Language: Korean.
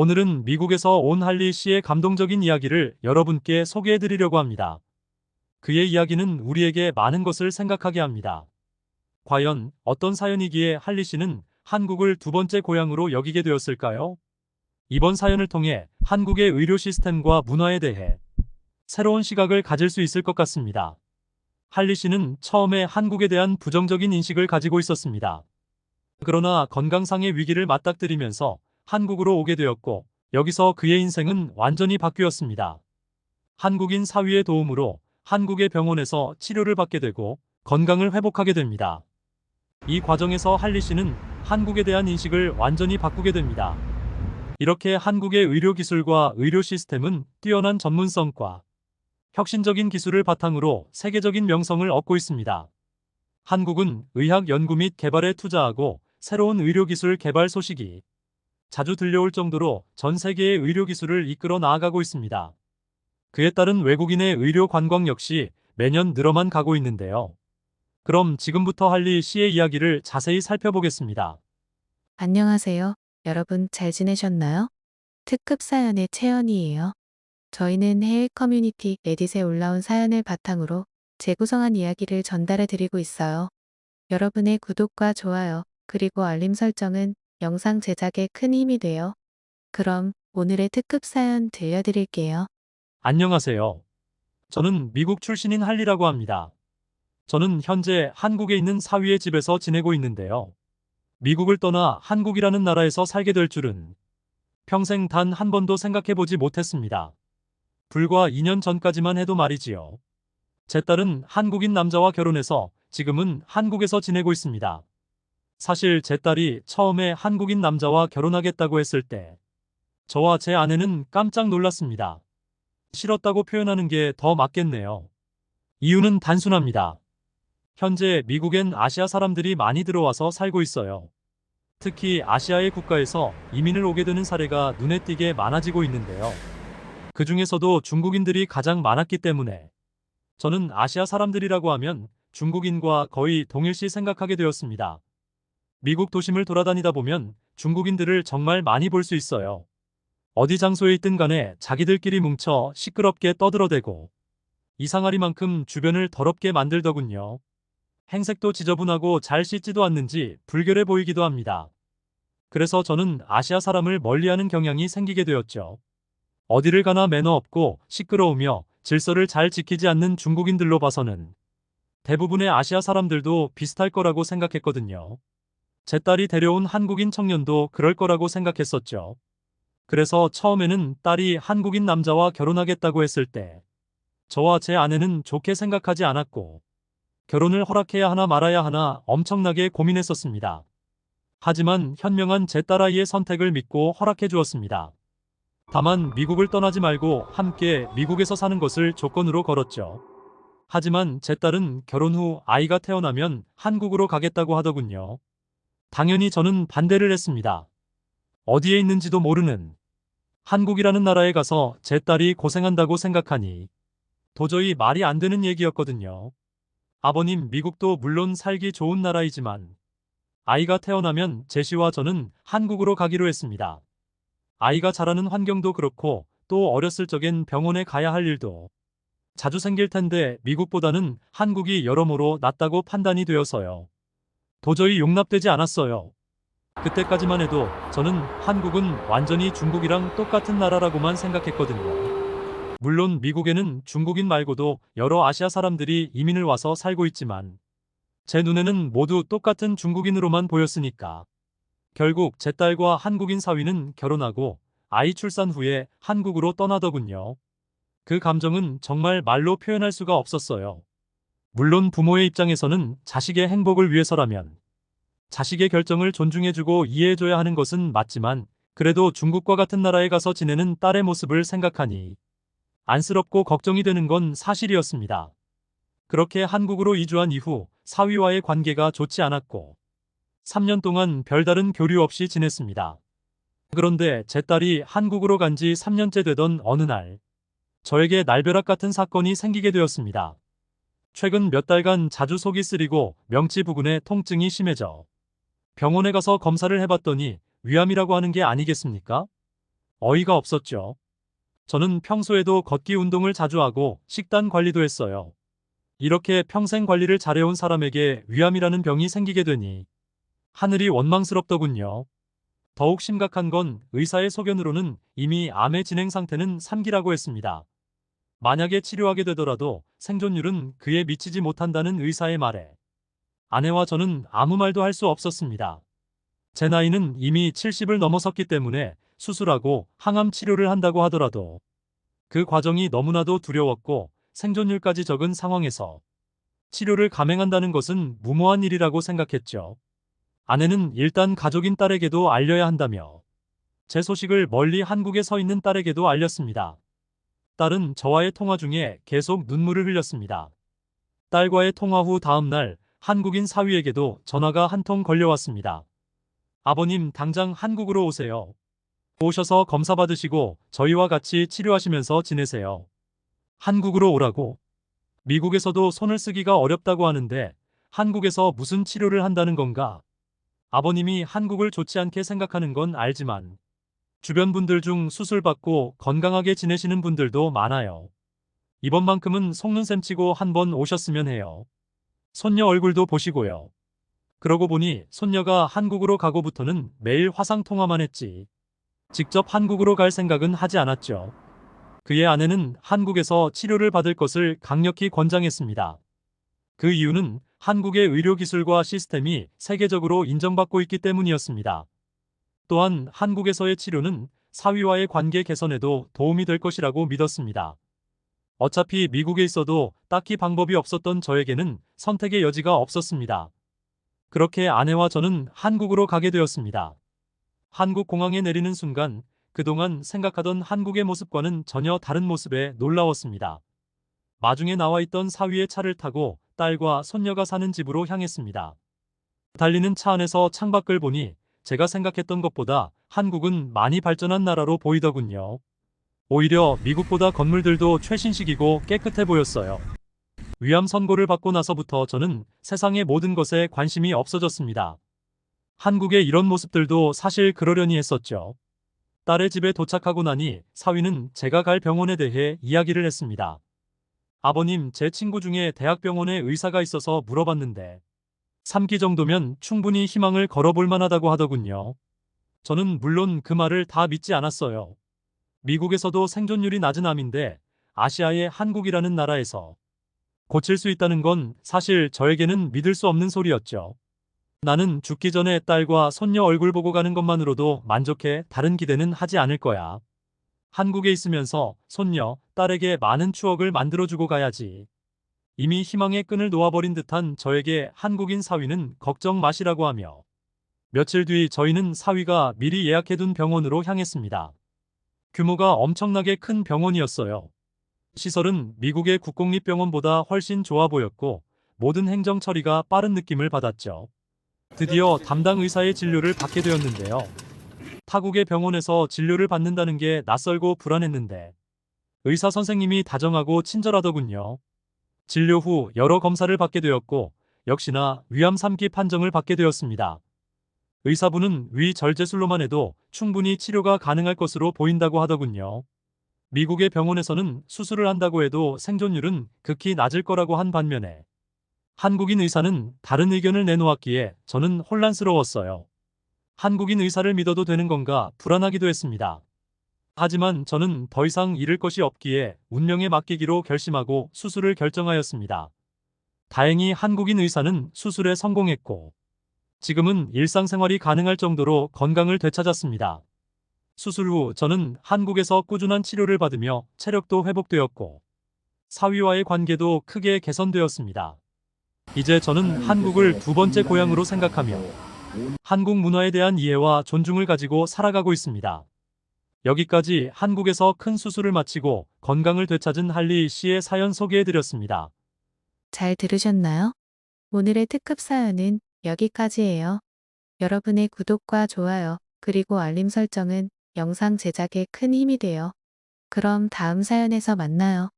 오늘은 미국에서 온 할리 씨의 감동적인 이야기를 여러분께 소개해 드리려고 합니다. 그의 이야기는 우리에게 많은 것을 생각하게 합니다. 과연 어떤 사연이기에 할리 씨는 한국을 두 번째 고향으로 여기게 되었을까요? 이번 사연을 통해 한국의 의료 시스템과 문화에 대해 새로운 시각을 가질 수 있을 것 같습니다. 할리 씨는 처음에 한국에 대한 부정적인 인식을 가지고 있었습니다. 그러나 건강상의 위기를 맞닥뜨리면서 한국으로 오게 되었고 여기서 그의 인생은 완전히 바뀌었습니다. 한국인 사위의 도움으로 한국의 병원에서 치료를 받게 되고 건강을 회복하게 됩니다. 이 과정에서 할리 씨는 한국에 대한 인식을 완전히 바꾸게 됩니다. 이렇게 한국의 의료 기술과 의료 시스템은 뛰어난 전문성과 혁신적인 기술을 바탕으로 세계적인 명성을 얻고 있습니다. 한국은 의학 연구 및 개발에 투자하고 새로운 의료 기술 개발 소식이 자주 들려올 정도로 전 세계의 의료 기술을 이끌어 나아가고 있습니다. 그에 따른 외국인의 의료 관광 역시 매년 늘어만 가고 있는데요. 그럼 지금부터 할리 씨의 이야기를 자세히 살펴보겠습니다. 안녕하세요. 여러분 잘 지내셨나요? 특급 사연의 채연이에요. 저희는 해외 커뮤니티 레딧에 올라온 사연을 바탕으로 재구성한 이야기를 전달해 드리고 있어요. 여러분의 구독과 좋아요, 그리고 알림 설정은 영상 제작에 큰 힘이 돼요. 그럼 오늘의 특급 사연 들려드릴게요. 안녕하세요. 저는 미국 출신인 할리라고 합니다. 저는 현재 한국에 있는 사위의 집에서 지내고 있는데요. 미국을 떠나 한국이라는 나라에서 살게 될 줄은 평생 단 한 번도 생각해 보지 못했습니다. 불과 2년 전까지만 해도 말이지요. 제 딸은 한국인 남자와 결혼해서 지금은 한국에서 지내고 있습니다. 사실 제 딸이 처음에 한국인 남자와 결혼하겠다고 했을 때 저와 제 아내는 깜짝 놀랐습니다. 싫었다고 표현하는 게 더 맞겠네요. 이유는 단순합니다. 현재 미국엔 아시아 사람들이 많이 들어와서 살고 있어요. 특히 아시아의 국가에서 이민을 오게 되는 사례가 눈에 띄게 많아지고 있는데요. 그 중에서도 중국인들이 가장 많았기 때문에 저는 아시아 사람들이라고 하면 중국인과 거의 동일시 생각하게 되었습니다. 미국 도심을 돌아다니다 보면 중국인들을 정말 많이 볼 수 있어요. 어디 장소에 있든 간에 자기들끼리 뭉쳐 시끄럽게 떠들어대고 이상하리만큼 주변을 더럽게 만들더군요. 행색도 지저분하고 잘 씻지도 않는지 불결해 보이기도 합니다. 그래서 저는 아시아 사람을 멀리하는 경향이 생기게 되었죠. 어디를 가나 매너 없고 시끄러우며 질서를 잘 지키지 않는 중국인들로 봐서는 대부분의 아시아 사람들도 비슷할 거라고 생각했거든요. 제 딸이 데려온 한국인 청년도 그럴 거라고 생각했었죠. 그래서 처음에는 딸이 한국인 남자와 결혼하겠다고 했을 때 저와 제 아내는 좋게 생각하지 않았고 결혼을 허락해야 하나 말아야 하나 엄청나게 고민했었습니다. 하지만 현명한 제 딸아이의 선택을 믿고 허락해 주었습니다. 다만 미국을 떠나지 말고 함께 미국에서 사는 것을 조건으로 걸었죠. 하지만 제 딸은 결혼 후 아이가 태어나면 한국으로 가겠다고 하더군요. 당연히 저는 반대를 했습니다. 어디에 있는지도 모르는 한국이라는 나라에 가서 제 딸이 고생한다고 생각하니 도저히 말이 안 되는 얘기였거든요. 아버님 미국도 물론 살기 좋은 나라이지만 아이가 태어나면 제시와 저는 한국으로 가기로 했습니다. 아이가 자라는 환경도 그렇고 또 어렸을 적엔 병원에 가야 할 일도 자주 생길 텐데 미국보다는 한국이 여러모로 낫다고 판단이 되어서요. 도저히 용납되지 않았어요. 그때까지만 해도 저는 한국은 완전히 중국이랑 똑같은 나라라고만 생각했거든요. 물론 미국에는 중국인 말고도 여러 아시아 사람들이 이민을 와서 살고 있지만 제 눈에는 모두 똑같은 중국인으로만 보였으니까. 결국 제 딸과 한국인 사위는 결혼하고 아이 출산 후에 한국으로 떠나더군요. 그 감정은 정말 말로 표현할 수가 없었어요. 물론 부모의 입장에서는 자식의 행복을 위해서라면 자식의 결정을 존중해주고 이해해줘야 하는 것은 맞지만 그래도 중국과 같은 나라에 가서 지내는 딸의 모습을 생각하니 안쓰럽고 걱정이 되는 건 사실이었습니다. 그렇게 한국으로 이주한 이후 사위와의 관계가 좋지 않았고 3년 동안 별다른 교류 없이 지냈습니다. 그런데 제 딸이 한국으로 간 지 3년째 되던 어느 날 저에게 날벼락 같은 사건이 생기게 되었습니다. 최근 몇 달간 자주 속이 쓰리고 명치 부근에 통증이 심해져 병원에 가서 검사를 해봤더니 위암이라고 하는 게 아니겠습니까? 어이가 없었죠. 저는 평소에도 걷기 운동을 자주 하고 식단 관리도 했어요. 이렇게 평생 관리를 잘해온 사람에게 위암이라는 병이 생기게 되니 하늘이 원망스럽더군요. 더욱 심각한 건 의사의 소견으로는 이미 암의 진행 상태는 3기라고 했습니다. 만약에 치료하게 되더라도 생존율은 그에 미치지 못한다는 의사의 말에 아내와 저는 아무 말도 할 수 없었습니다. 제 나이는 이미 70을 넘어섰기 때문에 수술하고 항암 치료를 한다고 하더라도 그 과정이 너무나도 두려웠고 생존율까지 적은 상황에서 치료를 감행한다는 것은 무모한 일이라고 생각했죠. 아내는 일단 가족인 딸에게도 알려야 한다며 제 소식을 멀리 한국에 서 있는 딸에게도 알렸습니다. 딸은 저와의 통화 중에 계속 눈물을 흘렸습니다. 딸과의 통화 후 다음 날 한국인 사위에게도 전화가 한 통 걸려왔습니다. 아버님 당장 한국으로 오세요. 오셔서 검사 받으시고 저희와 같이 치료하시면서 지내세요. 한국으로 오라고. 미국에서도 손을 쓰기가 어렵다고 하는데 한국에서 무슨 치료를 한다는 건가? 아버님이 한국을 좋지 않게 생각하는 건 알지만 주변 분들 중 수술받고 건강하게 지내시는 분들도 많아요. 이번만큼은 속는 셈 치고 한번 오셨으면 해요. 손녀 얼굴도 보시고요. 그러고 보니 손녀가 한국으로 가고부터는 매일 화상 통화만 했지. 직접 한국으로 갈 생각은 하지 않았죠. 그의 아내는 한국에서 치료를 받을 것을 강력히 권장했습니다. 그 이유는 한국의 의료기술과 시스템이 세계적으로 인정받고 있기 때문이었습니다. 또한 한국에서의 치료는 사위와의 관계 개선에도 도움이 될 것이라고 믿었습니다. 어차피 미국에 있어도 딱히 방법이 없었던 저에게는 선택의 여지가 없었습니다. 그렇게 아내와 저는 한국으로 가게 되었습니다. 한국 공항에 내리는 순간 그동안 생각하던 한국의 모습과는 전혀 다른 모습에 놀라웠습니다. 마중에 나와 있던 사위의 차를 타고 딸과 손녀가 사는 집으로 향했습니다. 달리는 차 안에서 창밖을 보니 제가 생각했던 것보다 한국은 많이 발전한 나라로 보이더군요. 오히려 미국보다 건물들도 최신식이고 깨끗해 보였어요. 위암 선고를 받고 나서부터 저는 세상의 모든 것에 관심이 없어졌습니다. 한국의 이런 모습들도 사실 그러려니 했었죠. 딸의 집에 도착하고 나니 사위는 제가 갈 병원에 대해 이야기를 했습니다. 아버님, 제 친구 중에 대학병원에 의사가 있어서 물어봤는데 3기 정도면 충분히 희망을 걸어볼 만하다고 하더군요. 저는 물론 그 말을 다 믿지 않았어요. 미국에서도 생존율이 낮은 암인데 아시아의 한국이라는 나라에서 고칠 수 있다는 건 사실 저에게는 믿을 수 없는 소리였죠. 나는 죽기 전에 딸과 손녀 얼굴 보고 가는 것만으로도 만족해 다른 기대는 하지 않을 거야. 한국에 있으면서 손녀, 딸에게 많은 추억을 만들어주고 가야지. 이미 희망의 끈을 놓아버린 듯한 저에게 한국인 사위는 걱정 마시라고 하며 며칠 뒤 저희는 사위가 미리 예약해둔 병원으로 향했습니다. 규모가 엄청나게 큰 병원이었어요. 시설은 미국의 국공립병원보다 훨씬 좋아 보였고 모든 행정 처리가 빠른 느낌을 받았죠. 드디어 담당 의사의 진료를 받게 되었는데요. 타국의 병원에서 진료를 받는다는 게 낯설고 불안했는데 의사 선생님이 다정하고 친절하더군요. 진료 후 여러 검사를 받게 되었고 역시나 위암 3기 판정을 받게 되었습니다. 의사분은 위 절제술로만 해도 충분히 치료가 가능할 것으로 보인다고 하더군요. 미국의 병원에서는 수술을 한다고 해도 생존율은 극히 낮을 거라고 한 반면에 한국인 의사는 다른 의견을 내놓았기에 저는 혼란스러웠어요. 한국인 의사를 믿어도 되는 건가 불안하기도 했습니다. 하지만 저는 더 이상 잃을 것이 없기에 운명에 맡기기로 결심하고 수술을 결정하였습니다. 다행히 한국인 의사는 수술에 성공했고 지금은 일상생활이 가능할 정도로 건강을 되찾았습니다. 수술 후 저는 한국에서 꾸준한 치료를 받으며 체력도 회복되었고 사위와의 관계도 크게 개선되었습니다. 이제 저는 한국을 두 번째 고향으로 생각하며 한국 문화에 대한 이해와 존중을 가지고 살아가고 있습니다. 여기까지 한국에서 큰 수술을 마치고 건강을 되찾은 할리 씨의 사연 소개해드렸습니다. 잘 들으셨나요? 오늘의 특급 사연은 여기까지예요. 여러분의 구독과 좋아요, 그리고 알림 설정은 영상 제작에 큰 힘이 돼요. 그럼 다음 사연에서 만나요.